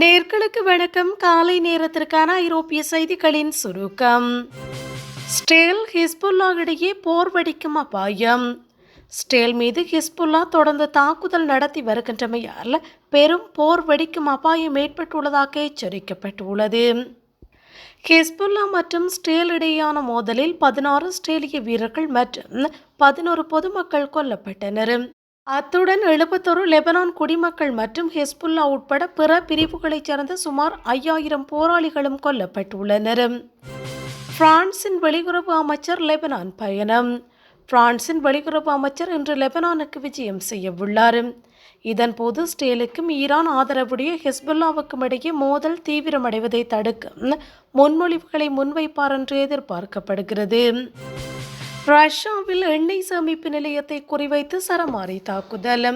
நேர்களுக்கு வணக்கம். காலை நேரத்திற்கான ஐரோப்பிய செய்திகளின் சுருக்கம். ஸ்டேல் ஹிஸ்புல்லா இடையே போர் வெடிக்கும் அபாயம். ஸ்டேல் மீது ஹிஸ்புல்லா தொடர்ந்து தாக்குதல் நடத்தி வருகின்றமையால் பெரும் போர் வெடிக்கும் அபாயம் ஏற்பட்டுள்ளதாக எச்சரிக்கப்பட்டுள்ளது. ஹிஸ்புல்லா மற்றும் ஸ்டேல் இடையேயான மோதலில் பதினாறு ஸ்டேலிய வீரர்கள் மற்றும் பதினோரு பொதுமக்கள் கொல்லப்பட்டனர். அத்துடன் எழுபத்தொரு லெபனான் குடிமக்கள் மற்றும் ஹெஸ்புல்லா உட்பட பிற பிரிவுகளைச் சேர்ந்த சுமார் ஐயாயிரம் போராளிகளும் கொல்லப்பட்டுள்ளனர். பிரான்சின் வெளியுறவு அமைச்சர் லெபனான் பயணம். பிரான்சின் வெளியுறவு அமைச்சர் இன்று லெபனானுக்கு விஜயம் செய்யவுள்ளார். இதன்போது ஸ்டேலுக்கும் ஈரான் ஆதரவுடைய ஹெஸ்புல்லாவுக்கும் இடையே மோதல் தீவிரமடைவதை தடுக்க முன்மொழிவுகளை முன்வைப்பார் என்று எதிர்பார்க்கப்படுகிறது. ரஷ்யாவில் எண்ணெய் சேமிப்பு நிலையத்தை குறிவைத்து சரமாரி தாக்குதல்.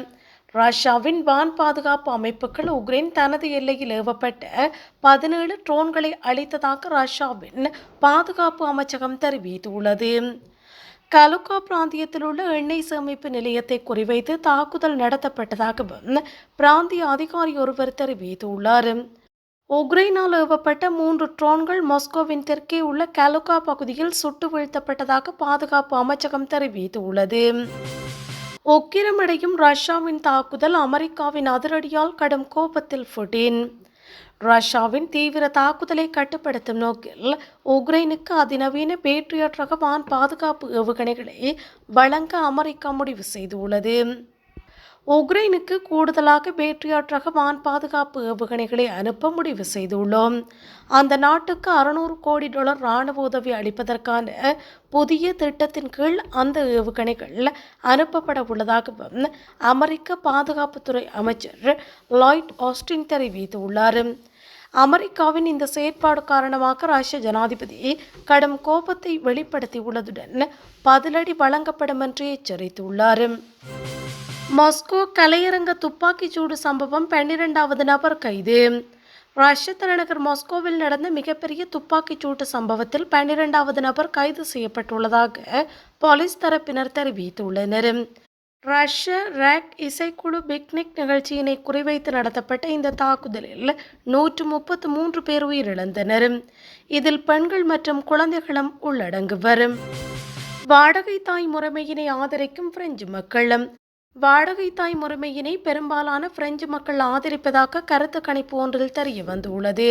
ரஷ்யாவின் வான் பாதுகாப்பு அமைப்புகள் உக்ரைன் தனது எல்லையில் ஏவப்பட்ட பதினேழு ட்ரோன்களை அளித்ததாக ரஷ்யாவின் பாதுகாப்பு அமைச்சகம் தெரிவித்துள்ளது. கலுக்கா பிராந்தியத்தில் உள்ள எண்ணெய் சேமிப்பு நிலையத்தை குறிவைத்து தாக்குதல் நடத்தப்பட்டதாகவும் பிராந்திய அதிகாரி ஒருவர் தெரிவித்துள்ளார். உக்ரைனால் ஏவப்பட்ட மூன்று ட்ரோன்கள் மாஸ்கோவின் தெற்கே உள்ள கலுகா பகுதியில் சுட்டு வீழ்த்தப்பட்டதாக பாதுகாப்பு அமைச்சகம் தெரிவித்துள்ளது. உக்கிரமடையும் ரஷ்யாவின் தாக்குதல் அமெரிக்காவின் அதிரடியால் கடும் கோபத்தில் புடின் ரஷ்யாவின் தீவிர தாக்குதலை கட்டுப்படுத்தும் நோக்கில் உக்ரைனுக்கு அதிநவீன பேட்ரியட் ரக வான் பாதுகாப்பு ஏவுகணைகளை வழங்க அமெரிக்கா முடிவு செய்துள்ளது. உக்ரைனுக்கு கூடுதலாக பேட்ரியாட் ரக வான் பாதுகாப்பு ஏவுகணைகளை அனுப்ப முடிவு செய்துள்ளோம். அந்த நாட்டுக்கு அறுநூறு கோடி டாலர் இராணுவ உதவி அளிப்பதற்கான புதிய திட்டத்தின் கீழ் அந்த ஏவுகணைகள் அனுப்பப்பட உள்ளதாகவும் அமெரிக்க பாதுகாப்புத்துறை அமைச்சர் லாய்ட் ஆஸ்டின் தெரிவித்துள்ளார். அமெரிக்காவின் இந்த செயற்பாடு காரணமாக ரஷ்ய ஜனாதிபதி கடும் கோபத்தை வெளிப்படுத்தியுள்ளதுடன் பதிலடி வழங்கப்படும் என்று எச்சரித்துள்ளார். மாஸ்கோ கலையரங்க துப்பாக்கிச் சூடு சம்பவம் பன்னிரெண்டாவது நபர் கைது. ரஷ்ய தலைநகர் மாஸ்கோவில் நடந்த மிகப்பெரிய துப்பாக்கிச் சூட்டு சம்பவத்தில் பன்னிரெண்டாவது நபர் கைது செய்யப்பட்டுள்ளதாக போலீஸ் தரப்பினர் தெரிவித்துள்ளனர். ரஷ்ய ரேக் இசைக்குழு பிக்னிக் நிகழ்ச்சியினை குறிவைத்து நடத்தப்பட்ட இந்த தாக்குதலில் நூற்று முப்பத்து மூன்று பேர் உயிரிழந்தனர். இதில் பெண்கள் மற்றும் குழந்தைகளும் உள்ளடங்குவர். வாடகை தாய் முறைமையினை ஆதரிக்கும் பிரெஞ்சு மக்களும் வாடகை தாய் முறைமையினை பெரும்பாலான பிரெஞ்சு மக்கள் ஆதரிப்பதாக கருத்து கணிப்பு ஒன்றில் தெரிய வந்துள்ளது.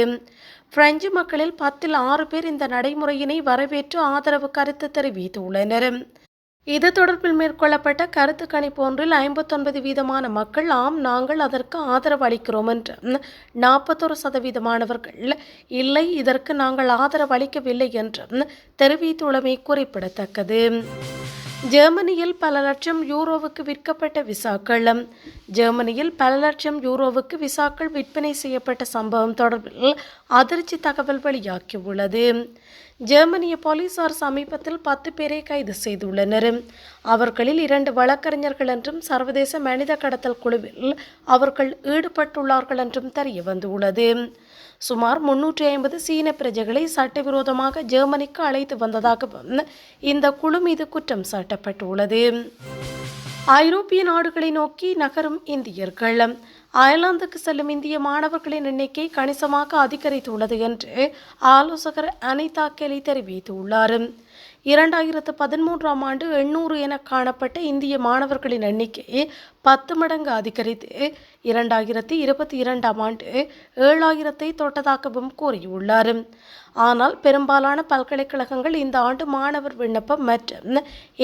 பிரெஞ்சு மக்களில் பத்தில் ஆறு பேர் இந்த நடைமுறையினை வரவேற்று ஆதரவு கருத்து தெரிவித்துள்ளனர். இது தொடர்பில் மேற்கொள்ளப்பட்ட கருத்து கணிப்பு ஒன்றில் ஐம்பத்தொன்பது வீதமான மக்கள் ஆம் நாங்கள் அதற்கு ஆதரவு அளிக்கிறோம் என்று நாற்பத்தொரு சதவீதமானவர்கள் இல்லை இதற்கு நாங்கள் ஆதரவு அளிக்கவில்லை என்று தெரிவித்துள்ளமை குறிப்பிடத்தக்கது. ஜெர்மனியில் பல லட்சம் யூரோவுக்கு விற்கப்பட்ட விசாக்கள். ஜெர்மனியில் பல லட்சம் யூரோவுக்கு விசாக்கள் விற்பனை செய்யப்பட்ட சம்பவம் தொடர்பில் அதிர்ச்சி தகவல் வெளியாகியுள்ளது. ஜெர்மனிய போலீசார் சமீபத்தில் பத்து பேரை கைது செய்துள்ளனர். அவர்களில் இரண்டு வழக்கறிஞர்கள் என்றும் சர்வதேச மனித கடத்தல் குழுவில் அவர்கள் ஈடுபட்டுள்ளார்கள் என்றும் தெரிய வந்துள்ளது சுமார் முன்னூற்றி ஐம்பது சீன பிரஜைகளை சட்டவிரோதமாக ஜெர்மனிக்கு அழைத்து வந்ததாகவும் இந்த குழு மீது குற்றம் சாட்டப்பட்டுள்ளது. ஐரோப்பிய நாடுகளை நோக்கி நகரும் இந்தியர்கள். அயர்லாந்துக்கு செல்லும் இந்திய மாணவர்களின் எண்ணிக்கை கணிசமாக அதிகரித்துள்ளது என்று ஆலோசகர் அனிதா கெலி தெரிவித்துள்ளார். இரண்டாயிரத்து பதிமூன்றாம் ஆண்டு எண்ணூறு என காணப்பட்ட இந்திய மாணவர்களின் எண்ணிக்கை பத்து மடங்கு அதிகரித்து இரண்டாயிரத்தி இருபத்தி இரண்டாம் ஆண்டு ஏழாயிரத்தை தொட்டதாகவும் கூறியுள்ளார். ஆனால் பெரும்பாலான பல்கலைக்கழகங்கள் இந்த ஆண்டு மாணவர் விண்ணப்பம் மற்றும்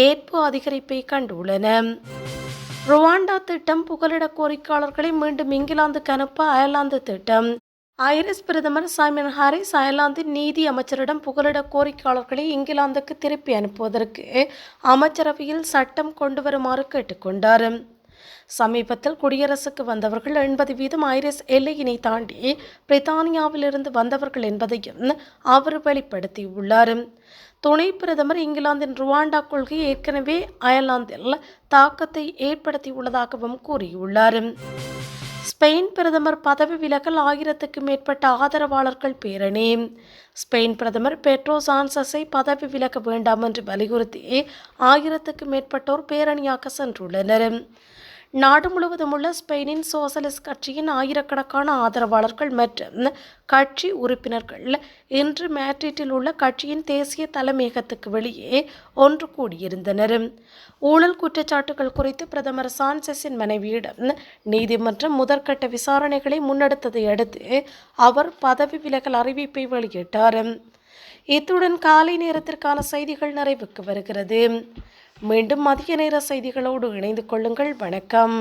ஏற்பு அதிகரிப்பை கண்டுள்ளன. ருவாண்டா திட்டம் புகலிட கோரிக்கையாளர்களை மீண்டும் இங்கிலாந்துக்கு அனுப்ப அயர்லாந்து திட்டம். ஐரிஸ் பிரதமர் சைமன் ஹாரிஸ் அயர்லாந்தின் நீதி அமைச்சரிடம் புகலிட கோரிக்கையாளர்களை இங்கிலாந்துக்கு திருப்பி அனுப்புவதற்கு அமைச்சரவையில் சட்டம் கொண்டு வருமாறு கேட்டுக்கொண்டார். சமீபத்தில் குடியரசுக்கு வந்தவர்கள் எண்பது வீதம் ஐரிஸ் எல்லையினை தாண்டி பிரித்தானியாவிலிருந்து வந்தவர்கள் என்பதையும் அவர் வெளிப்படுத்தியுள்ளார். துணை பிரதமர் இங்கிலாந்தின் ருவாண்டா கொள்கை ஏற்கனவே அயர்லாந்தில் தாக்கத்தை ஏற்படுத்தியுள்ளதாகவும் கூறியுள்ளார். ஸ்பெயின் பிரதமர் பதவி விலகல் ஆயிரத்துக்கு மேற்பட்ட ஆதரவாளர்கள் பேரணி. ஸ்பெயின் பிரதமர் பெட்ரோ சான்சஸை பதவி விலக வேண்டாம் என்று வலியுறுத்தி ஆயிரத்துக்கு மேற்பட்டோர் பேரணியாக சென்றுள்ளனர். நாடு முழுவதும் உள்ள ஸ்பெயினின் சோசலிஸ்ட் கட்சியின் ஆயிரக்கணக்கான ஆதரவாளர்கள் மற்றும் கட்சி உறுப்பினர்கள் இன்று மேட்ரிட்டில் உள்ள கட்சியின் தேசிய தலைமையகத்துக்கு வெளியே ஒன்று கூடியிருந்தனர். ஊழல் குற்றச்சாட்டுகள் குறித்து பிரதமர் சான்செஸின் மனைவியிடம் நீதிமன்றம் முதற்கட்ட விசாரணைகளை முன்னெடுத்ததை அடுத்து அவர் பதவி விலகல் அறிவிப்பை வெளியிட்டார். இத்துடன் காலை நேரத்திற்கான செய்திகள் நிறைவுக்கு வருகிறது. மீண்டும் மதிய நேர செய்திகளோடு இணைந்து கொள்ளுங்கள். வணக்கம்.